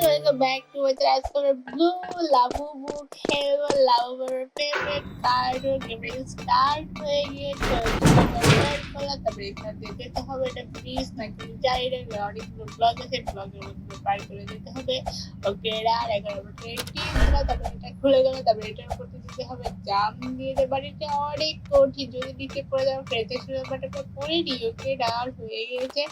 and welcome back to a Transformer Blue Labubu Hero Labubu favorite cartoon. Give me start playing it. করলাম তারপরে এখান যেতে হবে এটা প্লিজ নাকি যাই রে অনেকগুলো ব্লগ আছে ব্লগের মধ্যে পার করে যেতে হবে। ওকে আর আমরা ট্রেন দিলাম তারপরে এটা খুলে গেল তারপরে এটার উপর দিতে হবে। জাম দিয়ে বাড়িতে অনেক কঠিন যদি নিচে পড়ে যাবে ফ্রেজের সাথে ব্যাপারটা পড়ে নিই ওকে আর হয়ে গিয়েছে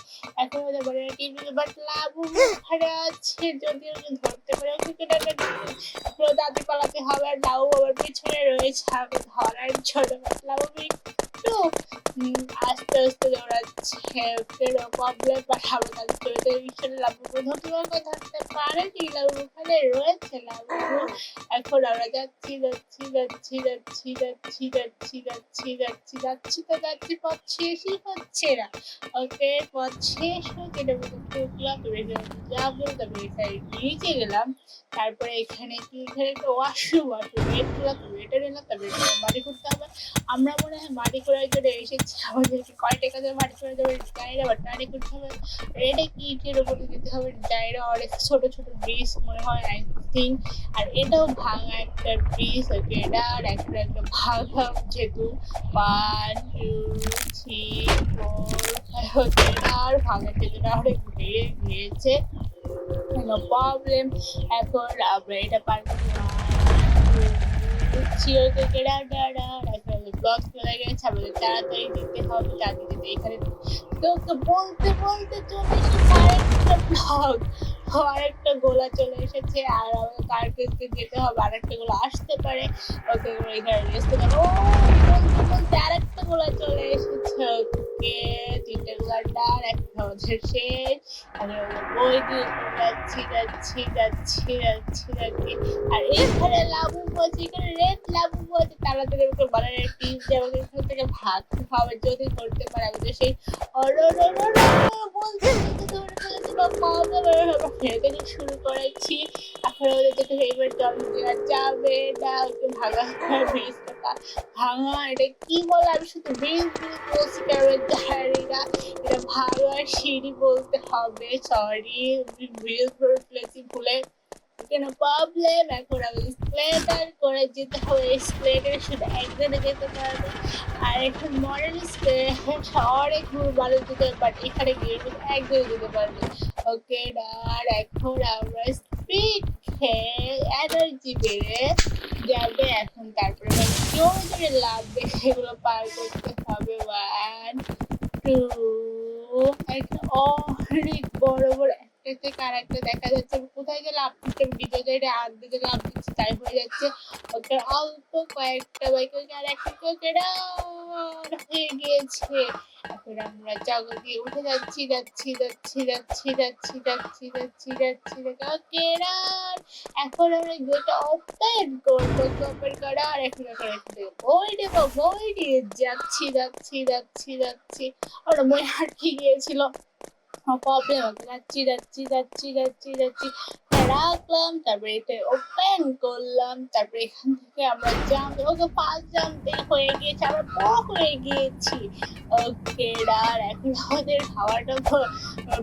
এখন ওদের বাড়ি টিভি বাট লাবু ওখানে আছে যদি ওকে ধরতে পারে ওকে কেটে পুরো দাদি পালাতে হবে আর লাবু আবার পিছনে রয়েছে আমি ধরার ছোট লাবু একটু উম, আস্তে আস্তে দৌড়াচ্ছে ফেরো প্রবলেম পাঠাবো চলতে ভীষণ লাবু ধরতে পারবে ধরতে পারেনি লাবু ওখানে রয়েছে লাবু এখন আমরা যাচ্ছি যাচ্ছি যাচ্ছি যাচ্ছি যাচ্ছি যাচ্ছি যাচ্ছি যাচ্ছি যাচ্ছি তো যাচ্ছি, পথ শেষই হচ্ছে না। ওকে, পথ শেষ ঢুকলাম তারপরে যাব, তারপরে এখানে নিচে গেলাম। তারপরে এখানে কি? এখানে একটা ওয়াশরুম ওয়াশরুম এটা নিলাম তারপরে মাটি করতে হবে। আমরা মনে হয় মাটি করার জন্য এসেছি আমাদেরকে কয় টাকা করে দেবে জানি না বাট মাটি করতে হবে। উপরে দিতে হবে? জানি অনেক ছোট ছোট ব্রিজ মনে হয় আই আর এটাও ভাঙা একটা ব্রিজ ওকে এটা একটা একটা ভাঙা যেহেতু। ওয়ান টু থ্রি ফোর আর ভাঙা যেটা অনেক ভেঙে গিয়েছে। প্রবলেম এখন আমরা এটা পার চিরকে কেডা ডাডা এখন ব্লক চলে গেছে আমাদের তাড়াতাড়ি দিতে হবে, তাড়াতাড়ি দিতে এখানে তোকে বলতে বলতে চলে এসেছে আরেকটা ব্লক আরেকটা গোলা চলে এসেছে, আর আমাদের কার্কেসকে যেতে হবে? আরেকটা গোলা আসতে পারে। ওকে এখানে রেস্ট ও বলতে বলতে আরেকটা গোলা চলে এসেছে। ওকে, তিনটে গোলার ডার একটা হচ্ছে শেষ। আর আমরা বই দিয়ে যাচ্ছি যাচ্ছি যাচ্ছি যাচ্ছি যাচ্ছি। আর এখানে লাবু বলছে, এখানে রেড লাবু বলছে তাড়াতাড়ি আমাকে বানানোর টিপস দিয়ে আমাকে এখান থেকে ভাগতে হবে যদি করতে পারে আমাদের সেই চলেছে বা পাওয়া ফেরতে শুরু করেছি এখন ওদের থেকে এবার জল দেওয়া যাবে না ওকে ভাঙা ব্রিজটা ভাঙা। এটা কি বলে? আমি শুধু ব্রিজ ব্রিজ বলছি, কারণ জানি না এটা ভাঙা সিঁড়ি বলতে হবে। সরি ব্রিজ বলতেছি ভুলে কেন প্রবলেম এখন আমি স্প্লেন্ডার করে যেতে হবে। স্প্লেন্ডার শুধু একজনে যেতে পারবে। আর এখন মডেল অনেক ভালো যেতে বাট এখানে গিয়ে একজনে যেতে পারবে। ওকে ডার এখন আমরা স্পিড খেয়ে এনার্জি বেড়ে যাবে। এখন তারপরে জোরে জোরে লাগবে, সেগুলো পার করতে হবে। ওয়ান টু একটা অনেক বড় বড় থেকে একটা দেখা যাচ্ছে কোথায় গেলে আপনি ভিডিও আর তাই হয়ে যাচ্ছে। ওকে অল্প কয়েকটা একটা হয়ে গিয়েছে। এখন আমরা দিয়ে উঠে যাচ্ছি যাচ্ছি যাচ্ছি যাচ্ছি যাচ্ছি যাচ্ছি যাচ্ছি যাচ্ছি ওকে এখন আমরা গেটটা ওপেন করব ওপেন করা। আর এখন বই দেবো বই দিয়ে যাচ্ছি যাচ্ছি যাচ্ছি যাচ্ছি। আমরা বই আটকে গিয়েছিল? প্রবলেম যাচ্ছি যাচ্ছি যাচ্ছি যাচ্ছি যাচ্ছি রাখলাম তারপরে এটা ওপেন করলাম তারপরে এখান থেকে আমরা জাম ওকে ফার্স্ট জাম্প হয়ে গিয়েছে আমরা বড় হয়ে গিয়েছি ওকে আর এখন আমাদের খাওয়াটা তো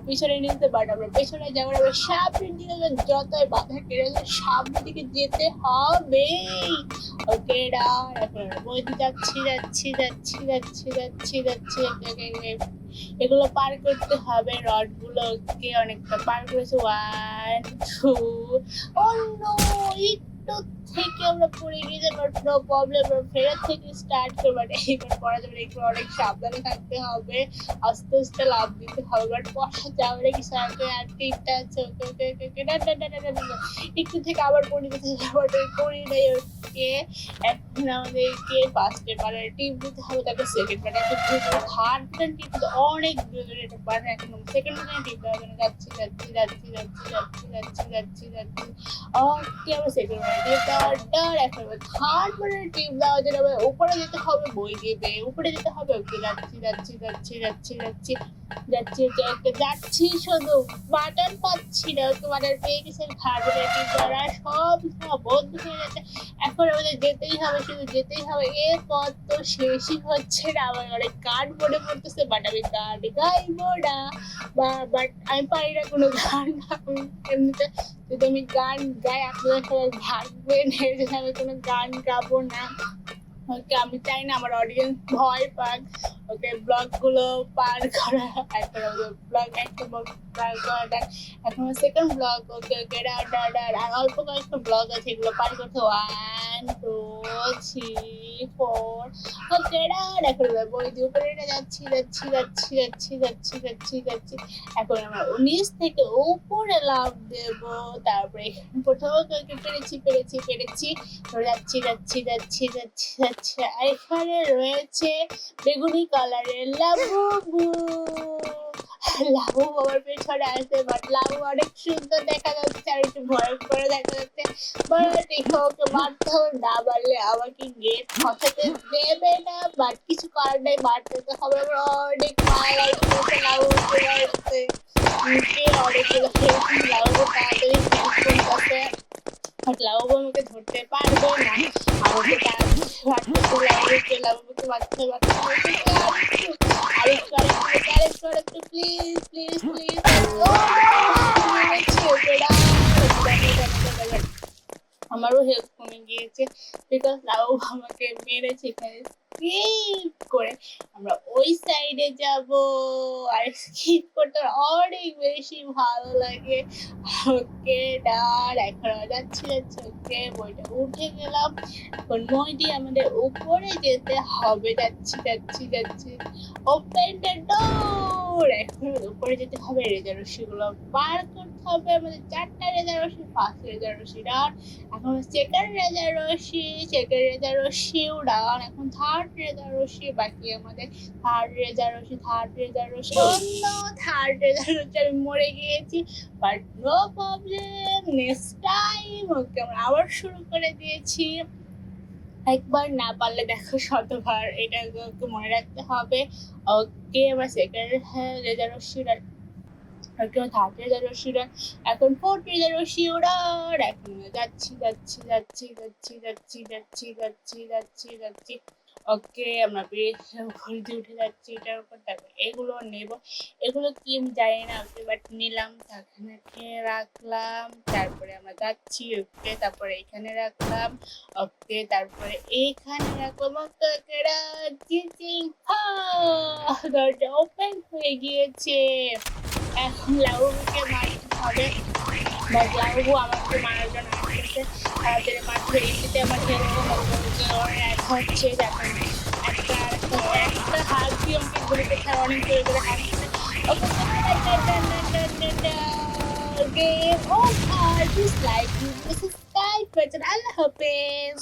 পিছনে নিতে পারি আমরা পেছনে যাওয়ার আবার সামনের দিকে যতই বাধা যায় সামনের দিকে যেতে হবে ওকে আর এখন আমরা যাচ্ছি যাচ্ছি যাচ্ছি যাচ্ছি যাচ্ছি যাচ্ছি যাচ্ছি এগুলো পার করতে হবে রড গুলোকে অনেকটা পার করেছে। ওয়ান টু অন্য থেকে আমরা পুরি নিয়ে বাট নো প্রবলেম ফেরত থেকে স্টার্ট করব। মানে বাট এইবার পড়া যাবে একটু অনেক সাবধানে থাকতে হবে। আস্তে আস্তে লাভ দিতে হবে। বাট পড়া যাবে কি সাথে আর তিনটা আছে, ওকে ওকে ওকে একটু থেকে আবার পড়ি বাট ওই পড়ি নাই ওকে এখন আমাদেরকে ফার্স্ট পেপারের টিপ দিতে হবে তারপর সেকেন্ড পেপার এখন থার্ড পেপার টিপ অনেক দূরে এটা পারে এখন সেকেন্ড পেপার টিপ দেওয়া যাচ্ছে, যাচ্ছি যাচ্ছি যাচ্ছি যাচ্ছি যাচ্ছি যাচ্ছি। যাচ্ছি ওকে আবার সেকেন্ড টিপ এখন তারপরে টিপ দেওয়ার জন্য আবার উপরে যেতে হবে বই দিয়ে উপরে যেতে হবে ওকে যাচ্ছি যাচ্ছি যাচ্ছি যাচ্ছি যাচ্ছি যাচ্ছি যাচ্ছি শুধু বাটার পাচ্ছি না ওকে বাটার পেয়ে গেছে খাবার টিপ দেওয়ার সব বন্ধ হয়ে যাচ্ছে এখন আমাদের যেতেই হবে, শুধু যেতেই হবে। এ পথ তো শেষই হচ্ছে না। আমার অনেক গান মনে পড়তেছে বাট আমি গান গাইবো না। বা বাট আমি পারি না কোনো গান এমনিতে যদি আমি গান গাই আপনাদের সবাই এর জন্য আমি কোনো গান গাবো না, ওকে, আমি চাই না আমার অডিয়েন্স ভয় পাক। ওকে, ব্লগগুলো পার করা। এখন ব্লগ একটা ব্লগ পার করা এখন সেকেন্ড ব্লগ। ওকে ওকে আর অল্প কয়েকটা ব্লগ আছে, এগুলো পার করতে one two three four okay der এখন বই দিয়ে উপরে যাচ্ছি যাচ্ছি যাচ্ছি যাচ্ছি যাচ্ছি যাচ্ছি যাচ্ছি। এখন আমরা উনিশ থেকে উপরে লাভ দেব। তারপরে প্রথম ওকে পেরেছি পেরেছি পেরেছি। যাচ্ছি যাচ্ছি যাচ্ছি যাচ্ছি যাচ্ছি। এখানে রয়েছে বেগুনি কালারের লাবু লাবু আমার পেছনে আছে বাট লাবু অনেক সুন্দর দেখা যাচ্ছে আর একটু ভয়ঙ্কর দেখা যাচ্ছে। বাট এখানে ওকে মারতে হবে, না মারলে আমাকে গেট ফসাতে দেবে না বাট কিছু করার নেই, মারতে তো হবে। আমার অনেক মায়া লাগছে লাবুকে মারতে। মুখে অনেকগুলো হেল্প লাবু তাড়াতাড়ি করতেছে বাট আমাকে ধরতে পারবে না। আমাকে তাড়াতাড়ি মারতে মারতে আরেকটু আরেকটু প্লিজ প্লিজ প্লিজ আমারও হেল্প কমে গিয়েছে। বিকজ লাউ আমাকে মেরেছে এখানে। স্কিপ করে। আমরা ওই সাইডে যাব। আর স্কিপ করতে অনেক বেশি ভালো লাগে। ওকে ডার, এখন যাচ্ছি যাচ্ছি ওকে বইটা উঠে গেলাম। এখন মই দিয়ে আমাদের উপরে যেতে হবে। যাচ্ছি যাচ্ছি যাচ্ছি। ওপেন দ্য ডোর এখন উপরে যেতে হবে রেজার রশিগুলো পার করতে হবে। আমাদের চারটা রেজার রশি ফার্স্ট রেজার রশি ডান, এখন সেকেন্ড রেজার রশি সেকেন্ড রেজার রশি উড়ান এখন থার্ড রেজার রশি, বাকি আমাদের থার্ড রেজার রশি থার্ড রেজার রশি, অন্য থার্ড রেজার রশি আমি মরে গিয়েছি। But no problem next time okay আমরা আবার শুরু করে দিয়েছি। একবার না পারলে দেখো শতবার এটা মনে রাখতে হবে। ওকে। এবার সেকেন্ড রেজার রশি কেউ থার্ড রেজার রশি এখন ফোর্থ রেজার রশি ওড়ার এখন যাচ্ছি যাচ্ছি যাচ্ছি যাচ্ছি যাচ্ছি যাচ্ছি যাচ্ছি যাচ্ছি যাচ্ছি। ওকে আমরা পেরেছি ঘুরে দিয়ে উঠে যাচ্ছি, এটার উপর তারপর এগুলো নেব। এগুলো কি আমি জানি না ওকে বাট নিলাম এখানে রাখলাম, তারপরে আমরা যাচ্ছি ওকে তারপরে এখানে রাখলাম ওকে তারপরে এইখানে রাখলাম ওকে দরজা ওপেন হয়ে গিয়েছে। এখন লাউকে মারতে হবে। বাট লাউ আমাকে মারার জন্য আসতেছে মারতে এমনিতে আমার হচ্ছে দেখেন একটা একটা হাত Okay, hope all just like you. This is Sky Person. I love it.